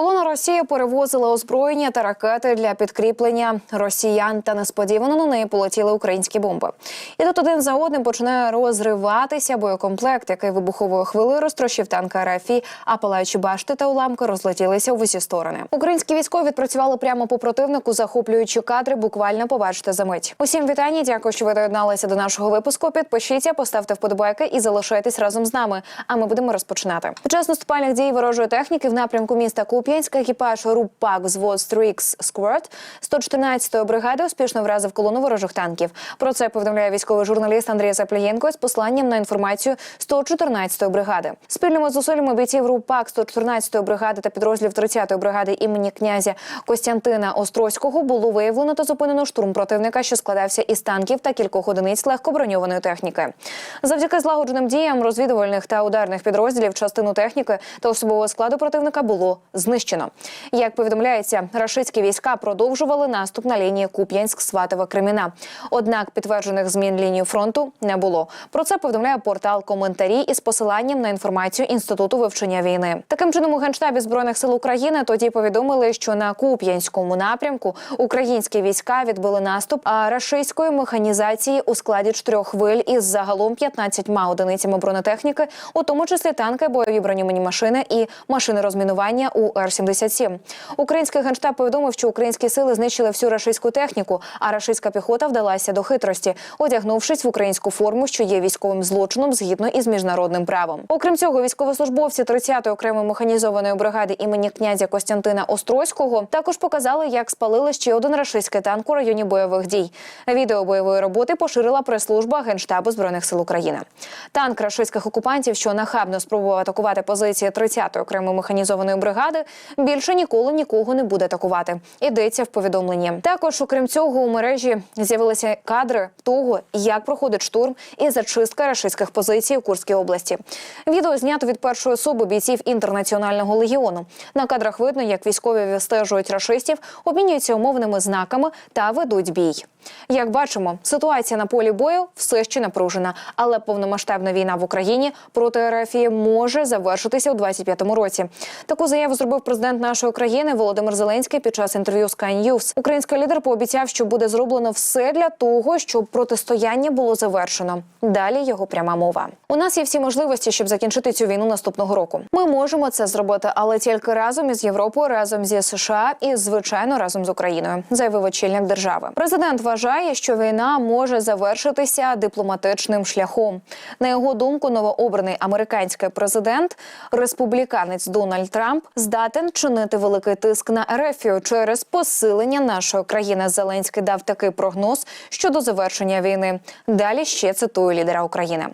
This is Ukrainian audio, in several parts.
Колона Росії перевозила озброєння та ракети для підкріплення росіян, та несподівано на неї полетіли українські бомби. І тут один за одним починає розриватися боєкомплект, який вибуховою хвилею розтрощив танк РФ, а палаючі башти та уламки розлетілися у усі сторони. Українські військові відпрацювали прямо по противнику, захоплюючи кадри. Буквально побачите за мить. Усім вітання. Дякую, що ви доєдналися до нашого випуску. Підпишіться, поставте вподобайки і залишайтесь разом з нами. А ми будемо розпочинати. Під час наступальних дій ворожої техніки в напрямку міста Куп'янська екіпаж РУПАК взвод Стрікс Скварт 114-ї бригади успішно вразив колону ворожих танків. Про це повідомляє військовий журналіст Андрій Заплієнко з посланням на інформацію 114-ї бригади. Спільними зусиллями бійців РУПАК 114-ї бригади та підрозділів 30-ї бригади імені князя Костянтина Острозького було виявлено та зупинено штурм противника, що складався із танків та кількох одиниць легкоброньованої техніки. Завдяки злагодженим діям розвідувальних та ударних підрозділів частину техніки та особового складу противника було знищено. Як повідомляється, рашистські війська продовжували наступ на лінії Куп'янськ, Сватова, Креміна. Однак підтверджених змін лінії фронту не було. Про це повідомляє портал коментарі із посиланням на інформацію інституту вивчення війни. Таким чином у генштабі збройних сил України тоді повідомили, що на Куп'янському напрямку українські війська відбили наступ а рашистської механізації у складі чотирьох хвиль із загалом 15 одиницями бронетехніки, у тому числі танки, бойові броньовані машини і машини розмінування у Р-77. Український генштаб повідомив, що українські сили знищили всю рашистську техніку, а рашистська піхота вдалася до хитрості, одягнувшись в українську форму, що є військовим злочином згідно із міжнародним правом. Окрім цього, військовослужбовці 30-ї окремої механізованої бригади імені князя Костянтина Острозького також показали, як спалили ще один рашистський танк у районі бойових дій. Відео бойової роботи поширила прес-служба генштабу збройних сил України. Танк рашистських окупантів, що нахабно спробував атакувати позиції 30-ї окремої механізованої бригади, більше ніколи нікого не буде атакувати. Йдеться в повідомленні. Також, окрім цього, у мережі з'явилися кадри того, як проходить штурм і зачистка рашистських позицій у Курській області. Відео знято від першої особи бійців інтернаціонального легіону. На кадрах видно, як військові вистежують рашистів, обмінюються умовними знаками та ведуть бій. Як бачимо, ситуація на полі бою все ще напружена, але повномасштабна війна в Україні проти РФ може завершитися у 25-му році. Таку заяву зробив президент нашої країни Володимир Зеленський під час інтерв'ю Sky News. Український лідер пообіцяв, що буде зроблено все для того, щоб протистояння було завершено. Далі його пряма мова. У нас є всі можливості, щоб закінчити цю війну наступного року. Ми можемо це зробити, але тільки разом із Європою, разом зі США і звичайно разом з Україною, заявив очільник держави. Президент вважає, що війна може завершитися дипломатичним шляхом. На його думку, новообраний американський президент, республіканець Дональд Трамп, здатен чинити великий тиск на Ерефію через посилення нашої країни. Зеленський дав такий прогноз щодо завершення війни. Далі ще цитую лідера України.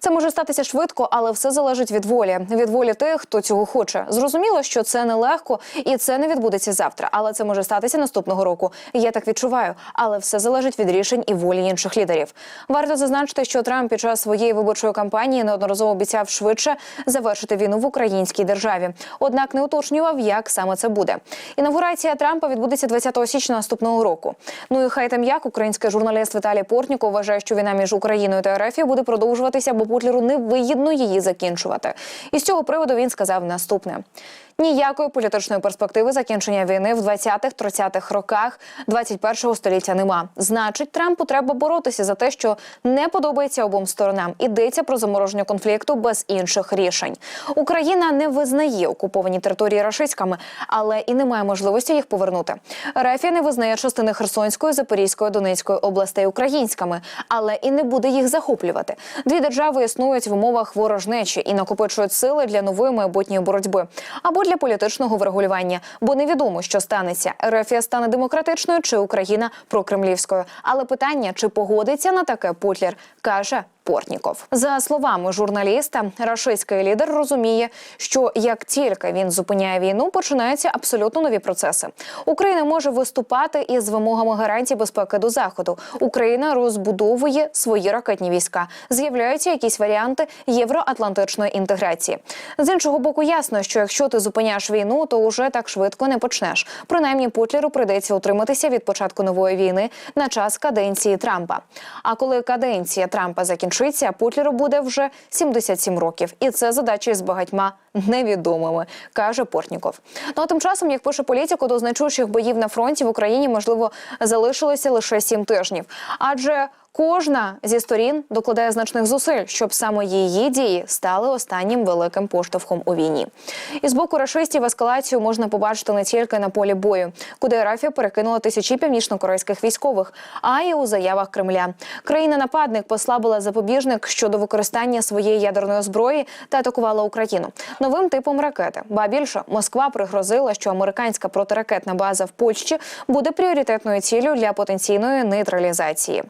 Це може статися швидко, але все залежить від волі. Від волі тих, хто цього хоче. Зрозуміло, що це нелегко і це не відбудеться завтра, але це може статися наступного року. Я так відчуваю, але все залежить від рішень і волі інших лідерів. Варто зазначити, що Трамп під час своєї виборчої кампанії неодноразово обіцяв швидше завершити війну в українській державі. Однак не уточнював, як саме це буде. Інаугурація Трампа відбудеться 20 січня наступного року. Ну і хай там як український журналіст Віталій Портніков вважає, що війна між Україною та РФ буде продовжуватися, бо Путлеру невигідно її закінчувати. І з цього приводу він сказав наступне. Ніякої політичної перспективи закінчення війни в 20-30-х роках 21-го століття нема. Значить, Трампу треба боротися за те, що не подобається обом сторонам. Ідеться про замороження конфлікту без інших рішень. Україна не визнає окуповані території рашистськими, але і не має можливості їх повернути. Рафія не визнає частини Херсонської, Запорізької, Донецької областей українськими, але і не буде їх захоплювати. Дві держави існують в умовах ворожнечі і накопичують сили для нової майбутньої боротьби або для політичного врегулювання, бо невідомо, що станеться. Ерефія стане демократичною чи Україна прокремлівською. Але питання, чи погодиться на таке Путлер, каже. Портніков за словами журналіста, рашистський лідер розуміє, що як тільки він зупиняє війну, починаються абсолютно нові процеси. Україна може виступати із вимогами гарантій безпеки до заходу. Україна розбудовує свої ракетні війська. З'являються якісь варіанти євроатлантичної інтеграції. З іншого боку, ясно, що якщо ти зупиняєш війну, то уже так швидко не почнеш. Принаймні, Путлеру прийдеться утриматися від початку нової війни на час каденції Трампа. А коли каденція Трампа закінчиться, скінчиться, Путлеру буде вже 77 років, і це задача з багатьма невідомими, каже Портніков. Ну а тим часом, як пише політику, до значущих боїв на фронті в Україні можливо залишилося лише сім тижнів, адже Кожна зі сторін докладає значних зусиль, щоб саме її дії стали останнім великим поштовхом у війні. І з боку рашистів ескалацію можна побачити не тільки на полі бою, куди Рафія перекинула тисячі північнокорейських військових, а й у заявах Кремля. Країна-нападник послабила запобіжник щодо використання своєї ядерної зброї та атакувала Україну новим типом ракети. Ба більше Москва пригрозила, що американська протиракетна база в Польщі буде пріоритетною ціллю для потенційної нейтралізації.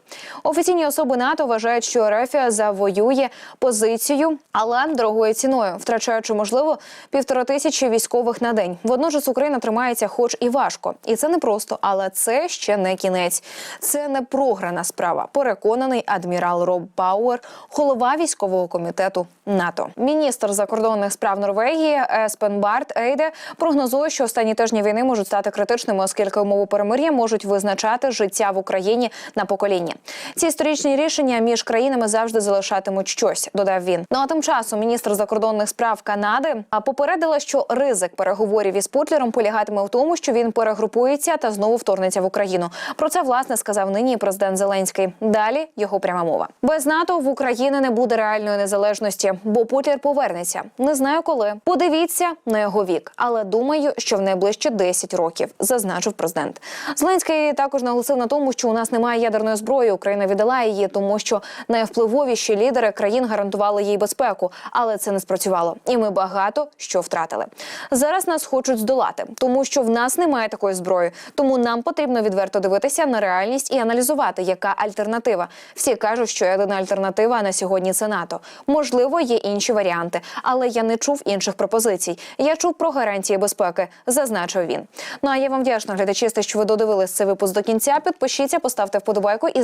Офіційні особи НАТО вважають, що Рефія завоює позицію, але дорогою ціною, втрачаючи можливо півтора тисячі військових на день. Водночас Україна тримається, хоч і важко, і це не просто, але це ще не кінець. Це не програна справа. Переконаний адмірал Роб Пауер, голова військового комітету НАТО. Міністр закордонних справ Норвегії Еспен Барт Ейде прогнозує, що останні тижні війни можуть стати критичними, оскільки умови перемир'я можуть визначати життя в Україні на покоління. Ці історичні рішення між країнами завжди залишатимуть щось, додав він. Ну а тим часом міністр закордонних справ Канади попередила, що ризик переговорів із Путлером полягатиме в тому, що він перегрупується та знову вторгнеться в Україну. Про це власне сказав нині президент Зеленський. Далі його пряма мова. Без НАТО в Україні не буде реальної незалежності, бо Путлер повернеться. Не знаю коли. Подивіться на його вік, але думаю, що в найближчі 10 років, зазначив президент. Зеленський також наголосив на тому, що у нас немає ядерної зброї. Україна віддала її, тому що найвпливовіші лідери країн гарантували їй безпеку, але це не спрацювало, і ми багато що втратили. Зараз нас хочуть здолати, тому що в нас немає такої зброї. Тому нам потрібно відверто дивитися на реальність і аналізувати, яка альтернатива. Всі кажуть, що єдина альтернатива на сьогодні це НАТО. Можливо, є інші варіанти, але я не чув інших пропозицій. Я чув про гарантії безпеки, зазначив він. Ну а я вам вдячна, глядачі, що ви додивились цей випуск до кінця. Підпишіться, поставте вподобайку і